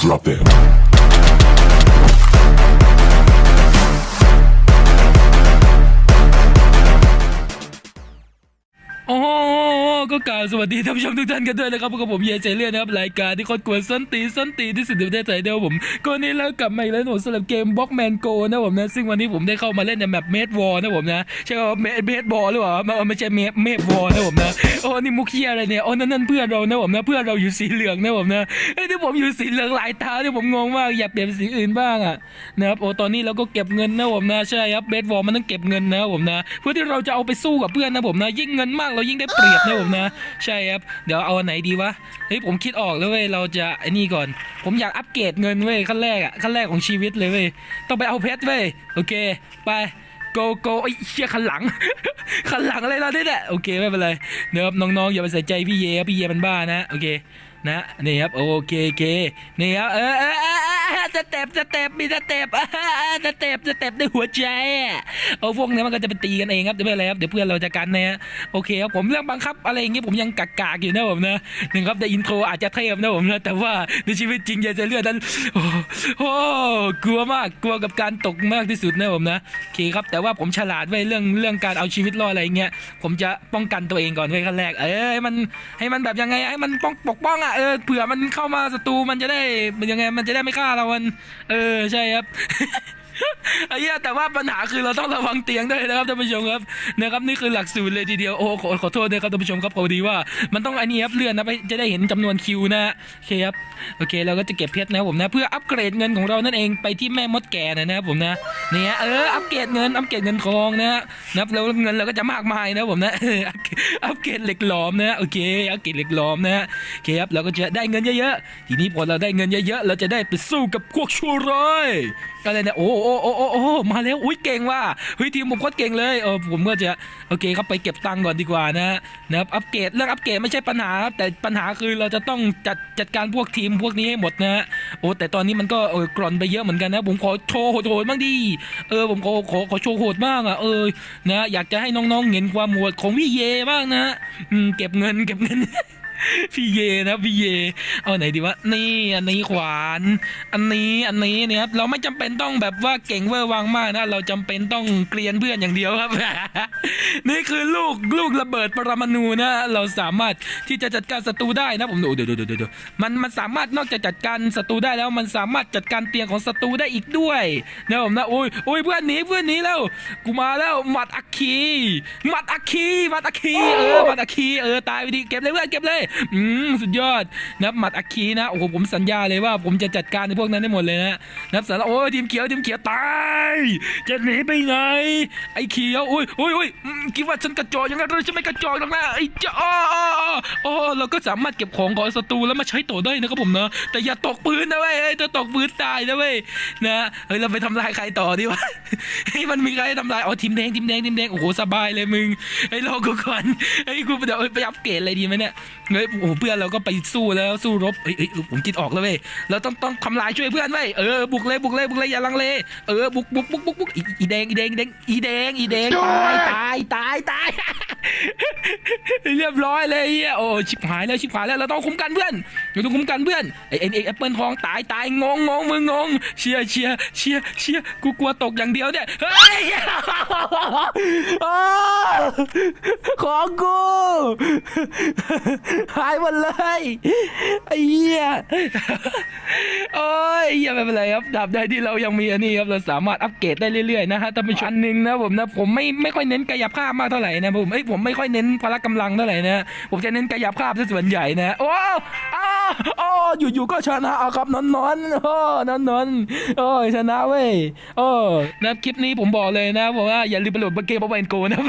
Drop it. ก็กล่าวสวัสดีท่านผู้ชมทุกท่านกันด้วยนะครับพบกับผมเยเจเลียนนะครับรายการที่คตรกวนส้นตีส้นตีที่สุดในประเทศไทยเดียวผมก็นี่แล้วกลับมาอีกแล้วนะผมสำหรับเกมบล็อกแมนโกนะผมนะซึ่งวันนี้ผมได้เข้ามาเล่นในแมปเมดวอลนะผมนะใช่ว่าเมดเมดบอลหรือเปล่าไม่ไม่ใช่เมดเมดวอลนะผมนะโอ้นี่มุกเคียอะไรเนี่ยโอ้นั่นนั่นเพื่อนเรานะผมนะเพื่อนเราอยู่สีเหลืองนะผมนะไอ้ที่ผมอยู่สีเหลืองหลายตาที่ผมงงมากอยากเปลี่ยนเป็นสีอื่นบ้างอะนะครับโอ้ตอนนี้เราก็เก็บเงินนะผมนะใช่ครับเมดวอลมันต้องเก็บเงินนะผมนะ เพื่อที่เราจะเอาไปสู้กับเพื่อนนะผมนะยิ่งเงินมากเรายิ่งได้เปรียบนะผมนะใช่ครับเดี๋ยวเอาอันไหนดีวะเฮ้ยผมคิดออกแล้วเว้ยเราจะไอ้นี่ก่อน ผมอยากอัปเกรดเงินเว้ยขั้นแรกอะขั้นแรกของชีวิตเลยเว้ยต้องไปเอาเพชรเว้ยโอเค ไปโกโกไอ้เชี่ยขันหลังขันหลังอะไรเราเนี่ยโอเคไม่เป็นไรเดี๋ยวครับน้องๆอย่าไปใส่ใจพี่เยพี่เยมันบ้านะโอเคนะนี่ครับโอเคโอเคนี่ครับเออเออเออ สเต็ปสเต็ปมีสเต็ปสเต็ปสเต็ปในหัวใจเอาพวกนี้มันก็จะไปตีกันเองครับเดี๋ยวไม่เป็นไรครับเดี๋ยวเพื่อนเราจะกันนะฮะโอเคครับผมเรื่องบังคับอะไรอย่างงี้ผมยังกักากๆอยู่นะผมนะหนึ่งครับในอินโทรอาจจะเทพนะผมนะแต่ว่าในชีวิตจริงอยากจะเลือดนั้นโอ้โหกลัวมากกลัวกับการตกมากที่สุดนะผมนะโอเคครับแต่ว่าผมฉลาดไว้เรื่องเรื่องการเอาชีวิตรอดอะไรเงี้ยผมจะป้องกันตัวเองก่อนไว้ขั้นแรก เอ้ยให้มันให้มันแบบยังไงให้มันป้องปกป้องอะเออเผื่อมันเข้ามาศัตรูมันจะได้มันยังไงมันจะได้ไม่ฆ่าเรามัน เออ ใช่ครับ ไอ้เหี้ยแต่ว่าปัญหาคือเราต้องระวังเตียงด้วยนะครับท่านผู้ชมครับนะครับนี่คือหลักสูตรเลยทีเดียวโอ้ขอขอโทษด้วยครับท่านผู้ชมครับพอดีว่ามันต้องอันนี้ครับเลื่อนนะไปจะได้เห็นจำนวนคิวนะโอเคครับโอเคเราก็จะเก็บเพชรนะผมนะ เพื่ออัปเกรดเงินของเรานั่นเองไปที่แม่มดแก่นะนะครับผมนะเนี่ยเอออัปเกรดเงินอัปเกรดเงินทองนะนะครับแล้วเงินเราก็จะมากมายนะผมนะอัปเกรดเหล็กหลอมนะโอเคอัปเกรดเหล็กหลอมนะโอเคครับเราก็จะได้เงินเยอะๆทีนี้พอเราได้เงินเยอะๆเราจะได้ไปสู้กับพวกชั่วร้ายอะไรเนี่ยโอ้โอ้โอ้โอ้โอ้มาแล้วอุ้ยเก่งว่ะเฮ้ยทีมผมโคตรเก่งเลยเออผมก็จะโอเคครับไปเก็บตังค์ก่อนดีกว่านะนะครับอัปเกรดเรื่องอัปเกรดไม่ใช่ปัญหาครับแต่ปัญหาคือเราจะต้องจัดจัดการพวกทีมพวกนี้ให้หมดนะฮะโอ้แต่ตอนนี้มันก็เออกร่อนไปเยอะเหมือนกันนะ ผมขอโชว์โหดๆบ้างดิเออผมขอขอขอโชว์โหดบ้างอะเออนะอยากจะให้น้องๆเห็นความโหดของพี่เยบ้างนะอืมเก็บเงินเก็บเงิน พี่เยนะพี่เย เอาไหนดีวะนี่อันนี้ขวาน อันนี้อันนี้เนี่ยครับเราไม่จำเป็นต้องแบบว่าเก่งเวอร์วังมากนะ เราจำเป็นต้องเกลียนเพื่อนอย่างเดียวครับ นี่คือลูกลูกระเบิดปรมาณูนะ เราสามารถที่จะจัดการศัตรูได้นะผมดูเดี๋ยวเดี๋ยวเดี๋ยวเดี๋ยวมันมันสามารถนอกจากจัดการศัตรูได้แล้วมันสามารถจัดการเตียงของศัตรูได้อีกด้วยนะผมนะโอ้ยโอ้ยเพื่อนหนีเพื่อนหนีแล้วกูมาแล้วหมัดอัคคีหมัดอัคคีหมัดอัคคีเออหมัดอัคคีเออตายไปดิเก็บเลยเพื่อนเก็บเลยอืมสุดยอดนับหมัดอัคคีนะโอ้โหผมสัญญาเลยว่าผมจะจัดการในพวกนั้นได้หมดเลยนะนับสารโอ้ยทีมเขียวทีมเขียวตายจะหนีไปไหนไอ้เขียวโอ้ยโอ้ยโอ้ยคิดว่าฉันกระจอกย่างนั้นเลยฉันไม่กระจอกหรอกนะไอ้เจ้าอ้ออ้ออ้ออ้อเราก็สามารถเก็บของของศัตรูแล้วมาใช้ต่อได้นะครับผมเนาะแต่อย่าตกปืนนะเว้ยเฮ้ยถ้าตกปืนตายนะเว้ยนะเฮ้ยเราไปทำลายใครต่อดีวะให้มันมีใครทำลายอ๋อทีมแดงทีมแดงทีมแดงโอ้โหสบายเลยมึงไอ้รอกูก่อนไอ้ยกูเดี๋ยวไปอัปเกรดอะไรดีไหมเนี่ยเฮ้ยโอ้โหเพื่อนเราก็ไปสู้แล้วสู้รบเฮ้ยเฮ้ยผมคิดออกแล้วเว้ยเราต้องต้องทำลายช่วยเพื่อนเว้ยเออบุกเลยบุกเลยบุกเลยอย่าลังเลเออบุกบุกบุกบุกบุกอีอีแดงอีแดงอีแดงอีแดงอีแดงตายตายตายตาย เรียบร้อยเลยเฮียโอ้ชิบหายแล้วชิบหายแล้วเราต้องคุ้มกันเพื่อนเราต้องคุ้มกันเพื่อนไอ้ไอ้ไอ้แอปเปิลทองตายตายงงงงมึงงงเชียร์เชียร์เชียร์เชียร์กูกลัวตกอย่างเดียวเนี่ยเฮ้ยอ้าวของกูหายหมดเลยไอ้เหี้ยโอ้ยเหี้ยไม่เป็นไรครับดับได้ที่เรายังมีอันนี้ครับเราสามารถอัปเกรดได้เรื่อยๆนะฮะท่านผู้ชมอันหนึ่งนะผมนะผมไม่ไม่ค่อยเน้นกายภาพมากเท่าไหร่นะผมเอ้ยผมไม่ค่อยเน้นพละกำลังเท่าไหร่นะผมจะเน้นกายภาพซะส่วนใหญ่นะโอ้อ้าวโอ้อยู่ๆก็ชนะเอาครับนอนนอนโอ้นอนนอนโอ้ยชนะเว้ยโอ้นะคลิปนี้ผมบอกเลยนะบอกว่าอย่าลืมไปโหลดเกมบอลเอ็นโกนะ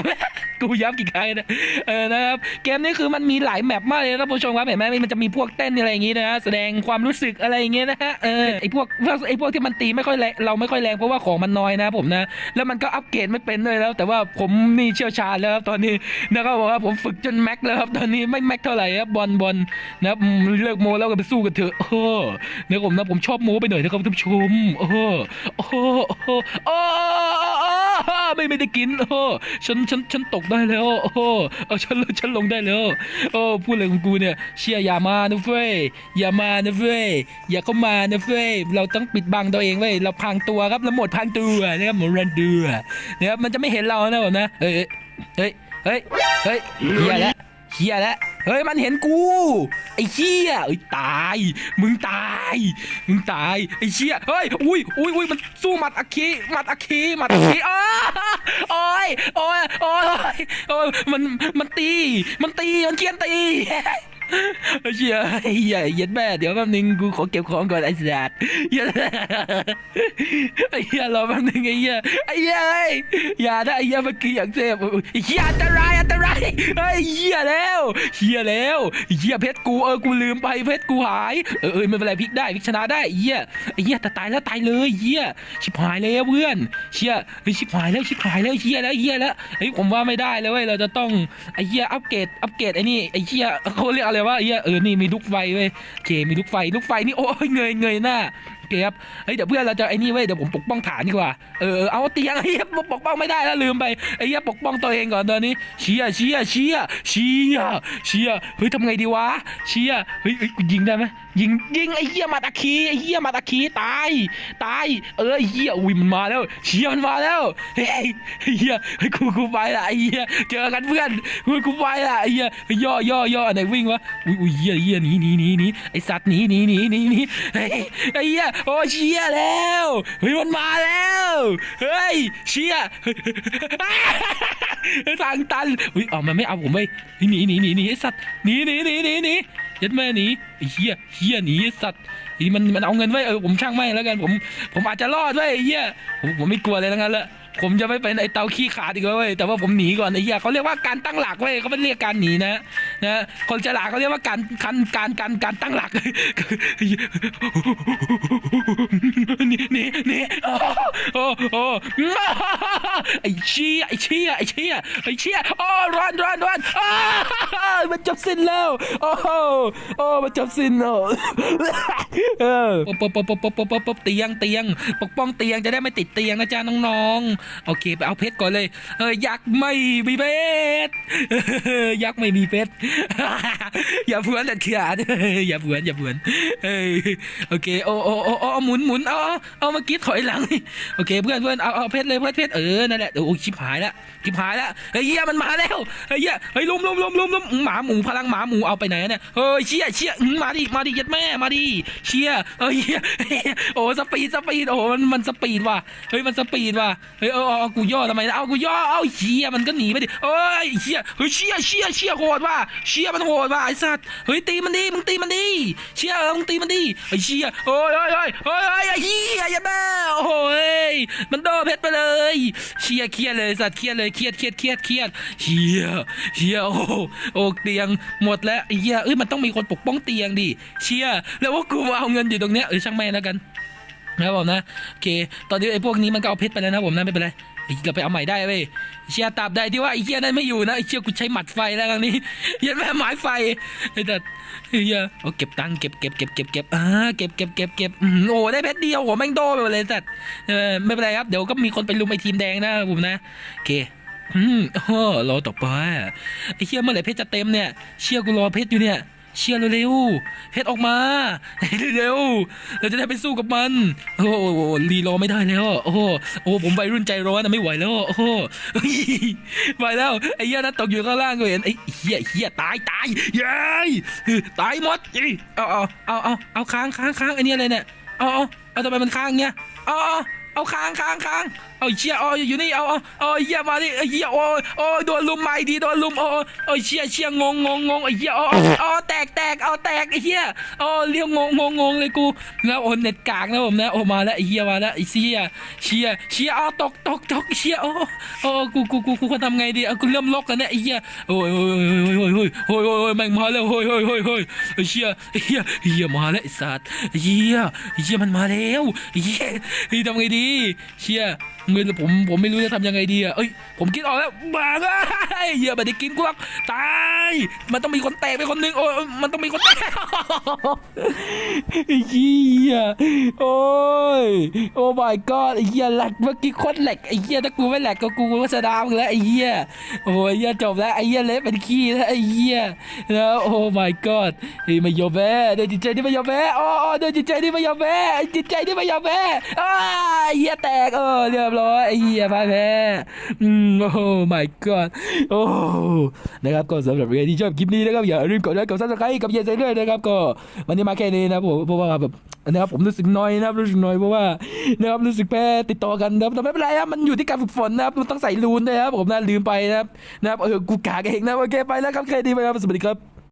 กูย้ำกี่ครั้งนะเออนะครับเกมนี้คือมันมีหลายแมปมากเลยนะท่านผู้ชมครับเห็นไหมมันจะมีพวกเต้นอะไรอย่างงี้นะแสดงความรู้สึกอะไรอย่างเงี้ยนะฮะเออไอพวกไอพวกที่มันตีไม่ค่อยแรงเราไม่ค่อยแรงเพราะว่าของมันน้อยนะผมนะ แล้วมันก็อัปเกรดไม่เป็นด้วยแล้ว แต่ว่าผมนี่เชี่ยวชาญแล้วครับตอนนี้นะครับบอกว่าผมฝึกจนแม็กแล้วครับตอนนี้ไม่แม็กเท่าไหร่ครับบอลบอลนะครับอืมเลิกโมแล้วก็ไปสู้กันเถอะโอ้โหนะครับผมนะผมชอบโมไปหน่อยนะครับท่านผู้ชมโอ้โหโอ้โหโอ้โหโอ้โห ไม่ไม่ได้กินโอ้ฉันฉันฉันตกได้แล้วโอ้เออฉันฉันลงได้แล้วโอ้พูดอะไรของกูเนี่ยเชียอย่ามานะเฟ้ยอย่ามานะเฟ้ยอย่าเข้ามานะเฟ้ยเราต้องปิดบังตัวเองเว้ยเราพรางตัวครับเราหมดพรางตัวนะครับหมดรันตัวนะครับมันจะไม่เห็นเรานะผมนะเอ้ยเฮ้ยเฮ้ยเฮ้ยเฮียแล้ว เฮียแล้วเฮ้ยมันเห็นกู ไอ้เฮียเอ้ยตาย มึงตาย มึงตายไอ้เชี่ยเฮ้ยอุ้ยอุ้ยอุ้ยมันสู้หมัดอาคีหมัดอาคีหมัดอาคีอ้าโอ้ยโอ้ยโอ้ยโอ้ยมันมันตี มันตีมันเคียนตีไอ้เชี่ยไอ้เหี้ยเย็ดแม่เดี๋ยวแป๊บนึงกูขอเก็บของก่อนไอ้สัตว์เหี้ยไอ้เหี้ยรอแป๊บนึงไอ้เหี้ยไอ้เหี้ยเอ้ยอย่านะไอ้เหี้ยเมื่อกี้อย่างเจ็บไอ้เหี้ยอันตรายอันตราย ไอ้เหี้ยแล้วเหี้ยแล้วเหี้ยเพชรกูเออกูลืมไปเพชรกูหายเออเออไม่เป็นไรพลิกได้พลิกชนะได้เหี้ยเหี้ยแต่ตายแล้วตายเลยเหี้ยชิบหายแล้วเพื่อนเชี่ยเฮ้ยชิบหายแล้วชิบหายแล้วเหี้ยแล้วเหี้ยแล้วเฮ้ยผมว่าไม่ได้เลยเว้ยเราจะต้องไอ้เหี้ยอัปเกรดอัปเกรดไอ้นี่ไอ้เหี้ยเขาเรียกอะไรวะเหี้ยเออนี่มีลูกไฟเว้ยเคมีลูกไฟลูกไฟนี่โอ้ยเงยเงยหน้าโอเคครับเฮ้ยเดี๋ยวเพื่อนเราจะไอ้นี่เว้ยเดี๋ยวผมปกป้องฐานดีกว่าเออเอาเตียงไอ้เหี้ยปกป้องไม่ได้แล้วลืมไปไอ้เหี้ยปกป้องตัวเองก่อนตอนนี้เชียเชียเชียเชียเชียเฮ้ยทำไงดีวะเชียเฮ้ยเฮ้ยกูยิงได้ไหม ยิงยิงไอ้เหี้ยมาตะคีไอ้เหี้ยมาตะคีตายตายเออไอ้เหี้ยอุ้ยมันมาแล้วเชียมันมาแล้วเฮ้ยไอ้เหี้ยเฮ้กูกูไปละไอ้เหี้ยเจอกันเพื่อนกูกูไปละไอ้เหี้ยย่อย่อย่ออันไหนวิ่งวะอุ้ยอุ้ยเหี้ยเหี้ยหนีหนีหนีหนีไอ้สัตว์หนีหนีหนีหนีหนีเฮ้ยไอ้เหี้ยโอ้เชียแล้วเฮ้ยมันมาแล้วเฮ้ยเชียเฮ้ยทางตันอุ้ยเอามันไม่เอาผมไปหนีหนีหนีหนีไอ้สัตว์หนีหนีหนีหนีหนี ยัดแม่หนีไอ้เหี้ยเหี้ยหนีสัตว์นี่มันมันเอาเงินไว้เออผมช่างไม่แล้วกันผมผมอาจจะรอดไว้ไอ้เหี้ยผมผมไม่กลัวเลยทั้งนั้นละผมจะไม่เป็นไอ้เตาขี้ขาดอีกแล้วเว้ยแต่ว่าผมหนีก่อนไอ้เหี้ยเขาเรียกว่าการตั้งหลักเว้ยเขาไม่เรียกการหนีนะนะคนฉลาดเขาเรียกว่าการการการการการตั้งหลักนี่นี่นี่โอ้โอ้โอ้ไอ้เชี่ยไอ้เชี่ยไอ้เชี่ยไอ้เชี่ยโอ้ร้อนร้อนร้อน มันจบสิ้นแล้ว โอ้โหโอ้มันจบสิ้นแล้วเออปบปบปบปบปบปบปบเตียงเตียง ปกป้องเตียงจะได้ไม่ติดเตียงนะจ๊ะน้องๆ โอเคไปเอาเพชรก่อนเลย เออยักษ์ไม่มีเพชรยักษ์ไม่มีเพชรอย่าเพื่อนเด็ดขาดอย่าเพื่อนอย่าเพื่อนเอ้ยโอเคโอ้โอ้โอ้โอ้หมุนหมุนเอาเอาเอามื่อกี้ถอยหลัง โอเคเพื่อนเพื่อนเอาเอาเพชรเลยเพื่อนเพชรเออนั่นแหละโอ้ยชิบหายละชิบหายละเฮ้ยเหี้ยมันมาแล้วเฮ้ยเหี้ยเฮ้ยลุมลุมลุมลุมลุมหมาหมูพลังหมาหมูเอาไปไหนเนี่ยเฮ้ยเชี่ยเชี่ยมาดิมาดิยัดแม่มาดิเชี่ยเฮ้ยโอ้สปีดสปีดโอ้มันมันสปีดว่ะเฮ้ยมันสปีดว่ะเฮ้ยเออเอากูย่อทำไมนะเอากูย่อเอาเชี่ยมันก็หนีไปดิเฮ้ยเชี่ยเฮ้ยเชี่ยเชี่ยเชี่ยโหดว่ะเชี่ยมันโหดว่ะไอ้สัตว์เฮ้ยตีมันดิมึงตีมันดิเชี่ยเออมึงตีมันดิไอ้เชี่ยโอ้ยโอ้ยโอ้ยโอ้ยโอ้ยไอ้เหี้ยยัดแม่โอ้ยมันโดนเพชรไปเลยเชี่ยเครียดเลยสัตว์เครียดเลยเครียดเครียดเครียดเครียดเชี่ยเชี่ยโอ้โอ้เตียงหมดแล้วไอ้เหี้ยเอ้ยมันต้องมีคนปกป้องเตียงดิเชียแล้วว่ากูมาเอาเงินอยู่ตรงเนี้ยเออช่างแม่แล้วกันนะครับผมนะโอเค ตอนนี้ไอ้พวกนี้มันก็เอาเพชรไปแล้วนะผมนะไม่เป็นไรเราไปเอาใหม่ได้เว้ยเชียตราบใดที่ว่าไอ้เชียนั้นไม่อยู่นะไอ้เชียกูใช้หมัดไฟแล้วครั้งนี้ยันแม่หมายไฟไอ้แต่เฮียโอ้เก็บตังค์เก็บเก็บเก็บเก็บเก็บอ่าเก็บเก็บเก็บเก็บโอ้ได้เพชรเดียวโหแม่งโดไปหมดเลยสัตว์เออไม่เป็นไรครับเดี๋ยวก็มีคนไปลุมไอ้ทีมแดงนะผมนะโอเค อืมโอ้รอต่อไปไอ้เชี่ยเมื่อไหร่เพชรจะเต็มเนี่ยเชี่ยกูรอเพชรอยู่เนี่ยเชียร์เร็วๆเพชรออกมาเร็วๆเราจะได้ไปสู้กับมัน โอ้โหรีรอไม่ได้แล้ว โอ้โหโอ้ผมวัยรุ่นใจร้อนนะไม่ไหวแล้ว โอ้โหไปแล้วไอ้เหี้ยนั่นตกอยู่ข้างล่างก็เห็นไอ้เหี้ยเหี้ยตายตายเย้ยตายหมดเอาเอาเอาเอาเอาค้างค้างค้างไอ้นี่อะไรเนี่ยเอาเอาเอาทำไมมันค้างเงี้ยเอาเอาเอาค้างค้างค้างเอาเชี่ยเอาอยู่นี่เอาเอาเอาเหี้ยมาดิไอ้เหี้ยโอ้โอ้โดนลุมมาอีโดนลุมโอ้ยโอ้เชี่ยเชี่ยงงงงงงไอ้เหี้ยอาเอาเอแตกแตกเอาแตกไอ้เหี้ยเอาเรียกงงงงงเลยกูแล้วโอ้เน็ตกากนะผมนะโอ้มาแล้วไอ้เหี้ยมาแล้วไอ้เชี่ยเชี่ยเชี่ยเอตกตกตกเชี่ยโอ้โอ้กูกูกูกูควรทำไงดีเอากูเริ่มล็อกแล้วเนี่ยไอ้เหี้ยโอ้ยโอ้ยโอ้ยโอ้ยโอ้ยโอ้ยโอ้ยแม่งมาแล้วโอ้ยโอ้ยโอ้ยโอ้ยไอ้เชี่ยไอ้เหี้ยไอ้เหี้ยมาแล้วไอ้สัตว์ไอ้เหี้ยไอ้เหี้ยมันมาแล้วไอ้เหี้ยไอ้ทำไงดีเชี่ยมือผมผมไม่รู้จะทำยังไงดีอะเอ้ยผมคิดออกแล้วบ้าไอ้เหี้ยไม่ได้กินกูหรอกตายมันต้องมีคนแตกไปคนหนึงโอ้ยมันต้องมีคนแตกไอ้เหี้ยโอ้ยโอ้ my god ไอ้เหี้ยแหลกเมื่อกี้โคตรแหลกไอ้เหี้ยถ้ากูไม่แหลกก็กูก็ชนะมึงแล้วไอ้เหี้ยโอ้ยไอ้เหี้ยจบแล้วไอ้เหี้ยเละเป็นขี้แล้วไอ้เหี้ยแล้วโอ้ my god เฮ้ยไม่ยอมแพ้เดินจิตใจที่ไม่ยอมแพ้อ๋อเดินจิตใจที่ไม่ยอมแพ้จิตใจที่ไม่ยอมแพ้อ้าไอ้เหี้ยแตกเออเรียบร้อยไอ้เหี้ยพ่ายแพ้อืมโอ้ my god โอ้นะครับก็สำหรับใครที่ชอบคลิปนี้นะครับอย่าลืมกดไลค์กดซับสไครต์กับเยนเซด้วยนะครับก็วันนี้มาแค่นี้นะผมเพราะว่าแบบนะครับผมรู้สึกน้อยนะครับรู้สึกน้อยเพราะว่านะครับรู้สึกแพ้ติดต่อกันนะครับแต่ไม่เป็นไรครับมันอยู่ที่การฝึกฝนนะครับมันต้องใส่รูนนะครับผมนะลืมไปนะครับนะครับเออกูกากเองนะโอเคไปแล้วครับแค่นี้ไปครับสวัสดีครับ